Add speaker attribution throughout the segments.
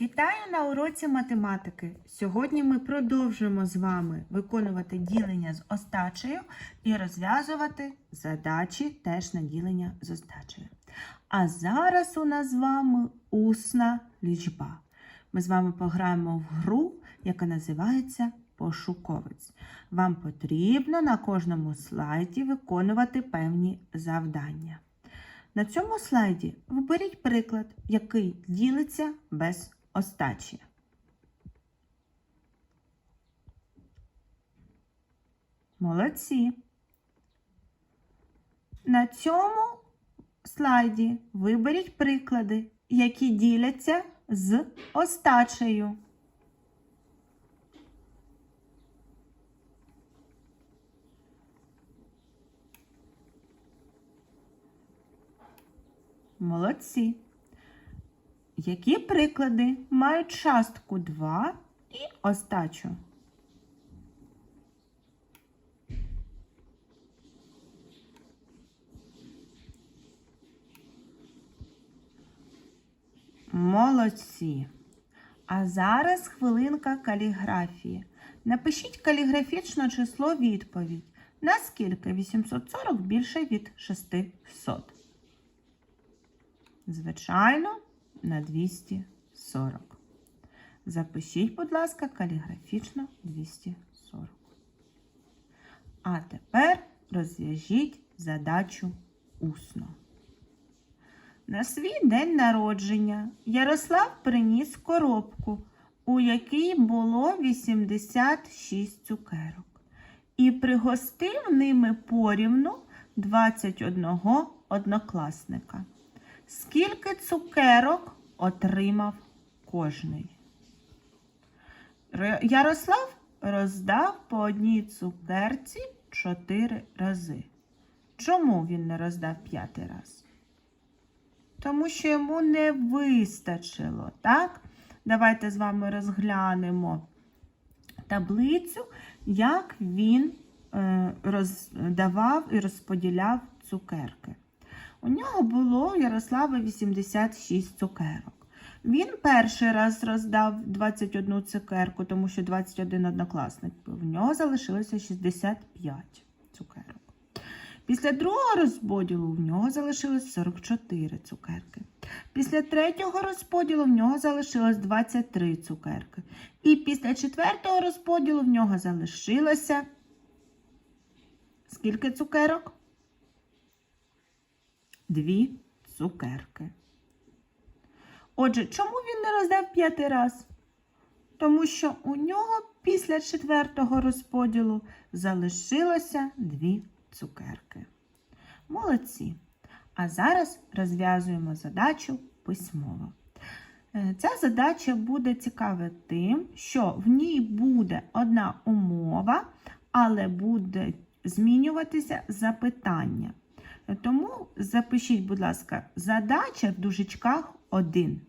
Speaker 1: Вітаю на уроці математики. Сьогодні ми продовжуємо з вами виконувати ділення з остачею і розв'язувати задачі теж на ділення з остачею. А зараз у нас з вами усна лічба. Ми з вами пограємо в гру, яка називається пошуковець. Вам потрібно на кожному слайді виконувати певні завдання. На цьому слайді виберіть приклад, який ділиться без остачі. Молодці. На цьому слайді виберіть приклади, які діляться з остачею. Молодці. Які приклади мають частку 2 і остачу? Молодці. А зараз хвилинка каліграфії. Напишіть каліграфічне число відповідь. Наскільки 840 більше від 600? Звичайно, на 240. Запишіть, будь ласка, каліграфічно 240. А тепер розв'яжіть задачу усно. На свій день народження Ярослав приніс коробку, у якій було 86 цукерок, і пригостив ними порівну 21 однокласника. Скільки цукерок отримав кожний? Ярослав роздав по одній цукерці чотири рази. Чому він не роздав п'ятий раз? Тому що йому не вистачило, так? Давайте з вами розглянемо таблицю, як він е, роздавав і розподіляв цукерки. У нього було Ярослава 86 цукерок. Він перший раз роздав 21 цукерку, тому що 21 однокласник. В нього залишилося 65 цукерок. Після другого розподілу в нього залишилось 44 цукерки. Після третього розподілу в нього залишилось 23 цукерки. І після четвертого розподілу в нього залишилося скільки цукерок? Дві цукерки. Отже, чому він не роздав п'ятий раз? Тому що у нього після четвертого розподілу залишилося дві цукерки. Молодці. А зараз розв'язуємо задачу письмово. Е, Ця задача буде цікава тим, що в ній буде одна умова, але буде змінюватися запитання. Тому запишіть, будь ласка, задача в дужечках 1.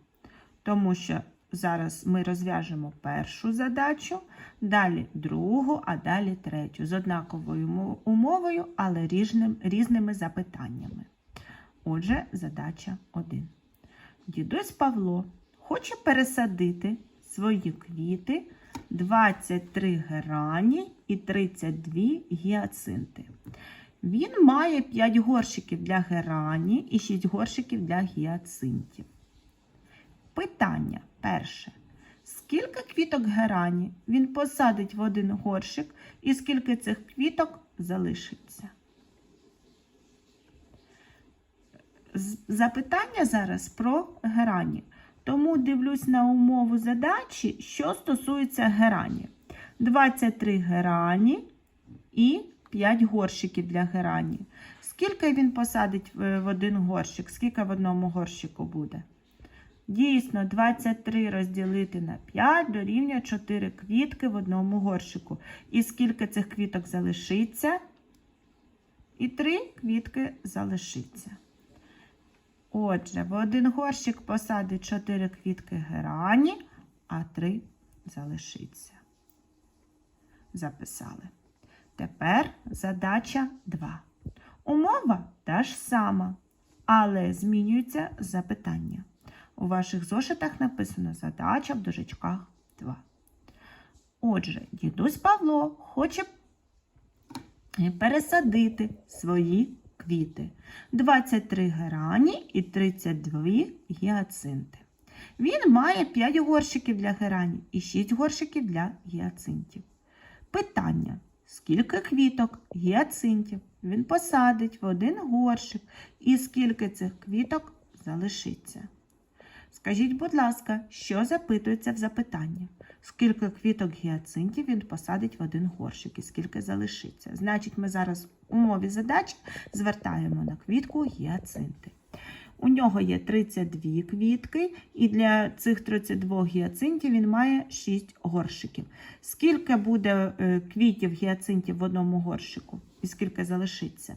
Speaker 1: Тому що зараз ми розв'яжемо першу задачу, далі другу, а далі третю. З однаковою умовою, але різним, різними запитаннями. Отже, задача 1. Дідусь Павло хоче пересадити свої квіти 23 герані і 32 гіацинти. Він має 5 горщиків для герані і 6 горщиків для гіацинтів. Питання перше. Скільки квіток герані він посадить в один горщик і скільки цих квіток залишиться? Запитання зараз про герані. Тому дивлюсь на умову задачі, що стосується герані. 23 герані і 5 горщиків для герані. Скільки він посадить в один горщик? Скільки в одному горщику буде? Дійсно, 23 розділити на 5 дорівнює 4 квітки в одному горщику. І скільки цих квіток залишиться? І 3 квітки залишиться. Отже, в один горщик посадить 4 квітки герані, а 3 залишиться. Записали. Тепер задача 2. Умова та ж сама, але змінюється запитання. У ваших зошитах написано задача в дужечках 2. Отже, дідусь Павло хоче пересадити свої квіти. 23 герані і 32 гіацинти. Він має 5 горщиків для герані і 6 горщиків для гіацинтів. Питання: скільки квіток гіацинтів він посадить в один горщик, і скільки цих квіток залишиться? Скажіть, будь ласка, що запитується в запитанні? Скільки квіток гіацинтів він посадить в один горщик і скільки залишиться? Значить, ми зараз в умові задачі звертаємо на квітку гіацинти. У нього є 32 квітки, і для цих 32 гіацинтів він має 6 горщиків. Скільки буде е, квітів гіацинтів в одному горщику і скільки залишиться?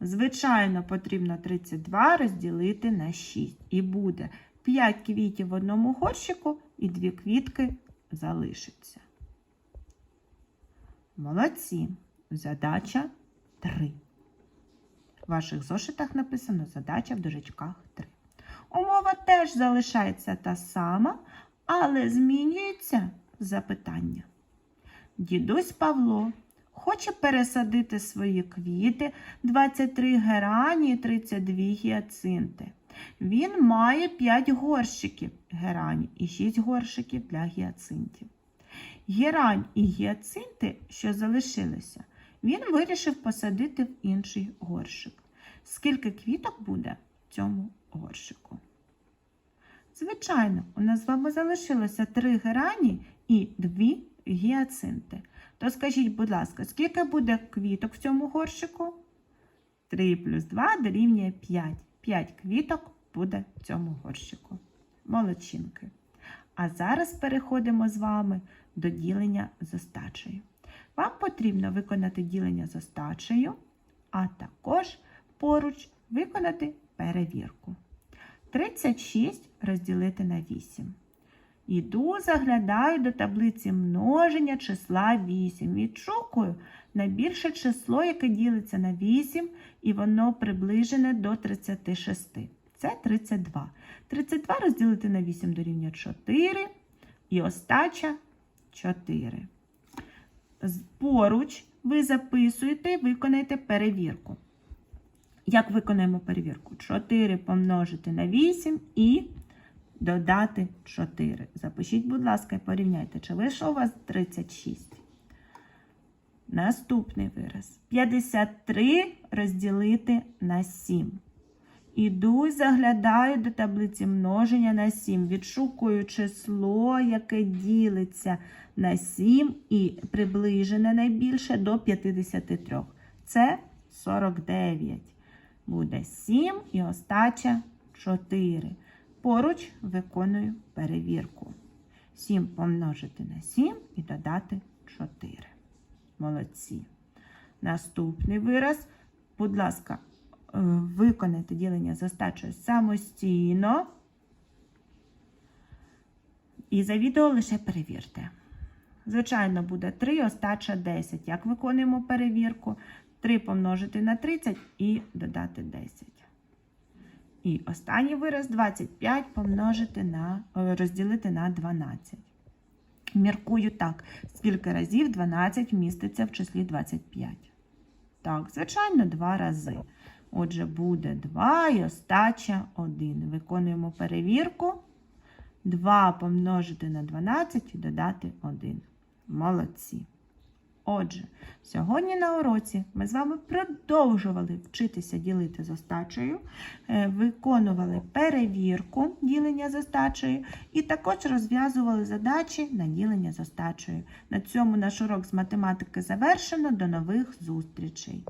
Speaker 1: Звичайно, потрібно 32 розділити на 6. І буде 5 квітів в одному горщику і 2 квітки залишиться. Молодці. Задача 3. В ваших зошитах написано задача в дужечках 3. Умова теж залишається та сама, але змінюється запитання. Дідусь Павло хоче пересадити свої квіти 23 герані і 32 гіацинти. Він має 5 горщиків герані і 6 горщиків для гіацинтів. Герань і гіацинти, що залишилися, він вирішив посадити в інший горщик. Скільки квіток буде в цьому горщику? Звичайно, у нас з вами залишилося 3 герані і 2 гіацинти. То скажіть, будь ласка, скільки буде квіток в цьому горщику? 3 плюс 2 дорівнює 5. 5 квіток буде в цьому горщику. Молодчинки. А зараз переходимо з вами до ділення з остачею. Вам потрібно виконати ділення з остачею, а також поруч виконати перевірку. 36 розділити на 8. Іду, заглядаю до таблиці множення числа 8. Відшукую найбільше число, яке ділиться на 8, і воно приближене до 36. Це 32. 32 розділити на 8 дорівнює 4. І остача 4. Поруч ви записуєте і виконаєте перевірку. Як виконаємо перевірку? 4 помножити на 8 і додати 4. Запишіть, будь ласка, і порівняйте, чи вийшло у вас 36. Наступний вираз. 53 розділити на 7. Іду і заглядаю до таблиці множення на 7. Відшукую число, яке ділиться на 7 і приближене найбільше до 53. Це 49. Буде 7 і остача 4. Поруч виконую перевірку. 7 помножити на 7 і додати 4. Молодці. Наступний вираз. Будь ласка, виконайте ділення з остачею самостійно. І за відео лише перевірте. Звичайно, буде 3, остача 10. Як виконуємо перевірку? 3 помножити на 30 і додати 10. І останній вираз 25 помножити на, е, розділити на 12. Міркую так, скільки разів 12 вміститься в числі 25. Так, звичайно, два рази. Отже, буде 2 і остача 1. Виконуємо перевірку. 2 помножити на 12 і додати 1. Молодці. Отже, сьогодні на уроці ми з вами продовжували вчитися ділити з остачею, е, виконували перевірку ділення з остачею і також розв'язували задачі на ділення з остачею. На цьому наш урок з математики завершено. До нових зустрічей!